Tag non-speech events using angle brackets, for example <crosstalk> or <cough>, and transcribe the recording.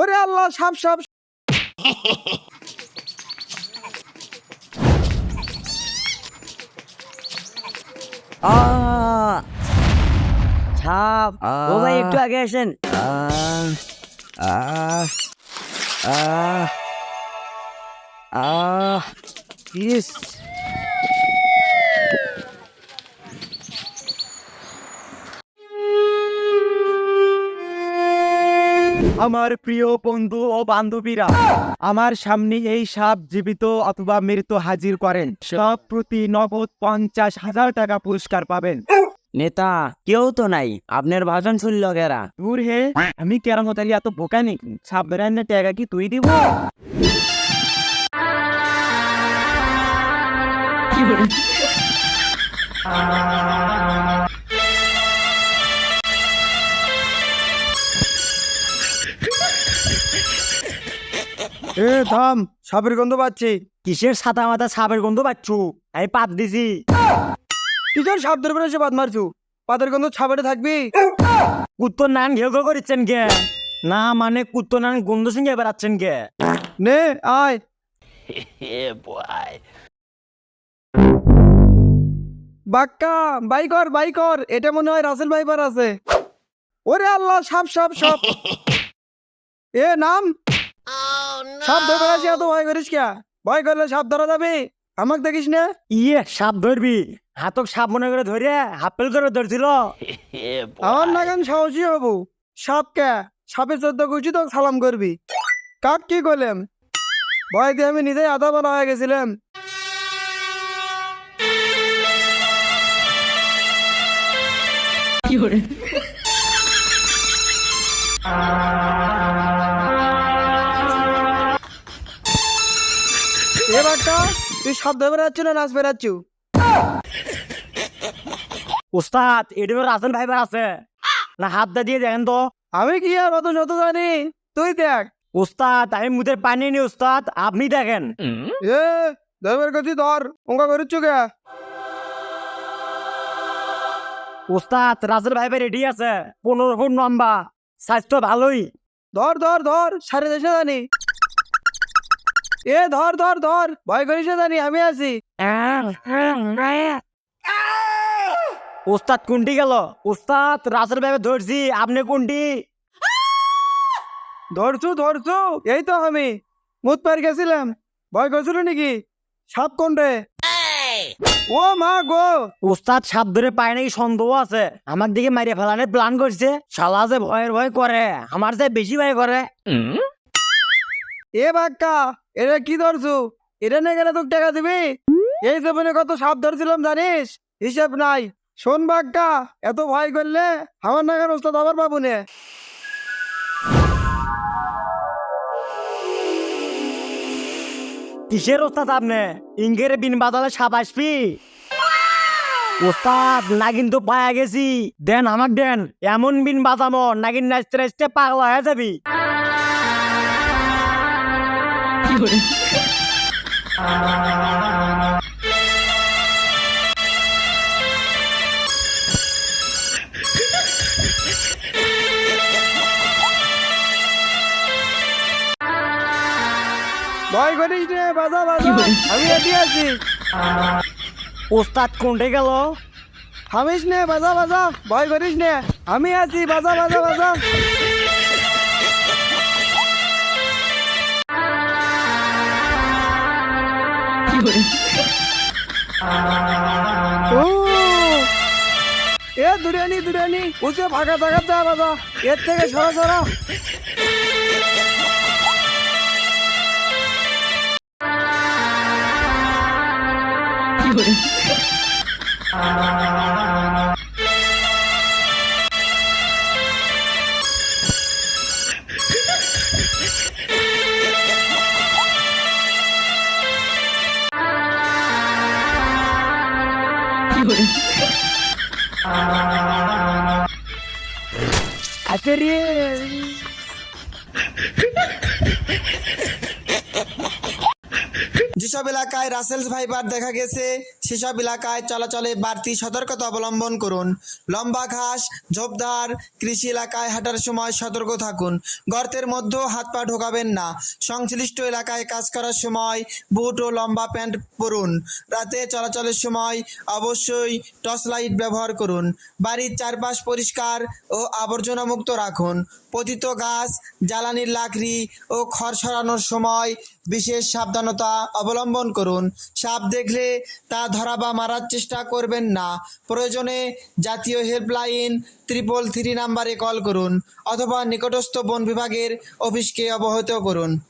ওরে আল্লাহ সাপ সাপ! সাপ। ও ভাই একটু আগে আসেন। আহ আহ আহ আহ ইস। আমার প্রিয় বন্ধু ও বান্ধবীরা আমার সামনে এই সাপ জীবিত অথবা মৃত হাজির করেন। সব প্রতি নগদ পঞ্চাশ হাজার টাকা পুরস্কার পাবেন। নেতা কেউ তো নাই। আপনার ভাষণ শুনল কেরা? দূর হে আমি কেরাম তালি এত বোকা নি সাপ বেড়ানোর টাকা কি তুই দিব? এ থাম সাপের গন্ধ পাচ্ছি। কিসের ছাতা মাথা সাপের গন্ধ পাচ্ছু? আমি পাত দিছি। কিসের সাপ ধরবে এসে বাদ মারছু? পাতের গন্ধ ছাপেটে থাকবি? কুত্তর নান ঘেউ ঘেউ করিচ্ছেন কে? না মানে কুত্তর নান গন্ধ সিংহে বেড়াচ্ছেন কে? নে আয়। বাক্কা বাইকর বাইকর এটা মনে হয় রাসেল ভাইবার আছে। ওরে আল্লাহ সাপ সাপ সাপ। <laughs> এ নাম। সাপ ধরে বেড়াচ্ছি এত ভয় করিস কে? ভয় করলে সাপ ধরা যাবে। আমাকে দেখিস না? ইয়ে সাপ ধরবি। হাতক সাপ মনে করে ধরে হাপেল করে ধরছিল। <laughs> আমার নাগান সাহসী হব। সাপ কে? সাপের চোদ্দ কুচি তো সালাম করবি। কাক কি করলাম? ভয় দিয়ে আমি নিজেই আধা বলা হয়ে গেছিলাম। এ বাচ্চা তুই বেড়াচ্ছ না নাচ বেড়াচ্ছ? উস্তাদ ভাইবার আছে। না হাত দিয়ে দেখেন তো। আমি কি আর অত শত জানি? তুই দেখ। উস্তাদ আমি মুখের পানি নি উস্তাদ আপনি দেখেন। এ ধরবার কাছে ধর। অঙ্কা করিচ্ছ কে? উস্তাদ রাসেল ভাইবার রেডি আছে। পনেরো ফুট লম্বা। স্বাস্থ্য ভালোই। ধর ধর ধর। সাড়ে দেশে জানি। এ ধর ধর ধর। ভয় করিস না জানি আমি আছি। উস্তাদ কোনটি গেল? উস্তাদ রাসেল ভাইবার ধরছি। আপনি কোনটি? ধরছু ধরছু। এই তো আমি। মুত পার গেছিলাম। ভয় করছিল নাকি? সাপ কোন রে ও মা গো! উস্তাদ সাপ ধরে পায় নাকি সন্দেহ আছে। আমার দিকে মারিয়ে ফেলানোর প্ল্যান করছে। শালা যে ভয়ের ভয় করে আমার যে বেশি ভয় করে। এ বাক্কা এটা কি ধরছু? এটা নিয়ে গেলে তোকে টাকা দিবি? এই জীবনে কত সাপ ধরছিলাম, জানিস? হিসেব নাই। শোন বাক্কা, এত ভয় করলে আমার নাগার ওস্তাদ আবার পাবো নে? কিসের ওস্তাদ আপনি? ইঙ্গেরে বিন বাদালে সাপ আসবি? ওস্তাদ, নাগিন তো পায়া গেছি। দেন আমার দেন। এমন বিন বাজামো নাগিন নাচতে নাচতে পাগলা হয়ে যাবি। ভয় করিস নে বাজা বাজা। আমি রেডি আছি। ওস্তাদ কোনটে গেল? থামিস নে বাজা বাজা। ভয় করিস নে আমি আছি বাজা বাজা বাজা। ও। এ দুরিয়ানি দুরিয়ানি উঠে ফাঁকা থাকা যা বাবা। এর থেকে সরা সরা। আছে রে যে যেসব এলাকায় রাসেলস ভাইবার দেখা গেছে। সেসব এলাকায় চলাচলে বাড়তি সতর্কতা অবলম্বন করুন। লম্বা ঘাস ঝোপধার কৃষি এলাকায় হাঁটার সময় সতর্ক থাকুন। গর্তের মধ্যেও হাত পা ঢোকাবেন না। সংশ্লিষ্ট এলাকায় কাজ করার সময় বুট ও লম্বা প্যান্ট পরুন। রাতে চলাচলের সময় অবশ্যই টর্চ লাইট ব্যবহার করুন। বাড়ির চারপাশ পরিষ্কার ও আবর্জনামুক্ত রাখুন। পতিত গাছ, জ্বালানির লাকড়ি ও খড় সরানোর সময় বিশেষ সাবধানতা অবলম্বন করুন। সাপ দেখলে তা ধরা বা মারার চেষ্টা করবেন না। প্রয়োজনে জাতীয় হেল্পলাইন ত্রিপল থ্রি নাম্বারে কল করুন অথবা নিকটস্থ বন বিভাগের অফিসকে অবহিত করুন।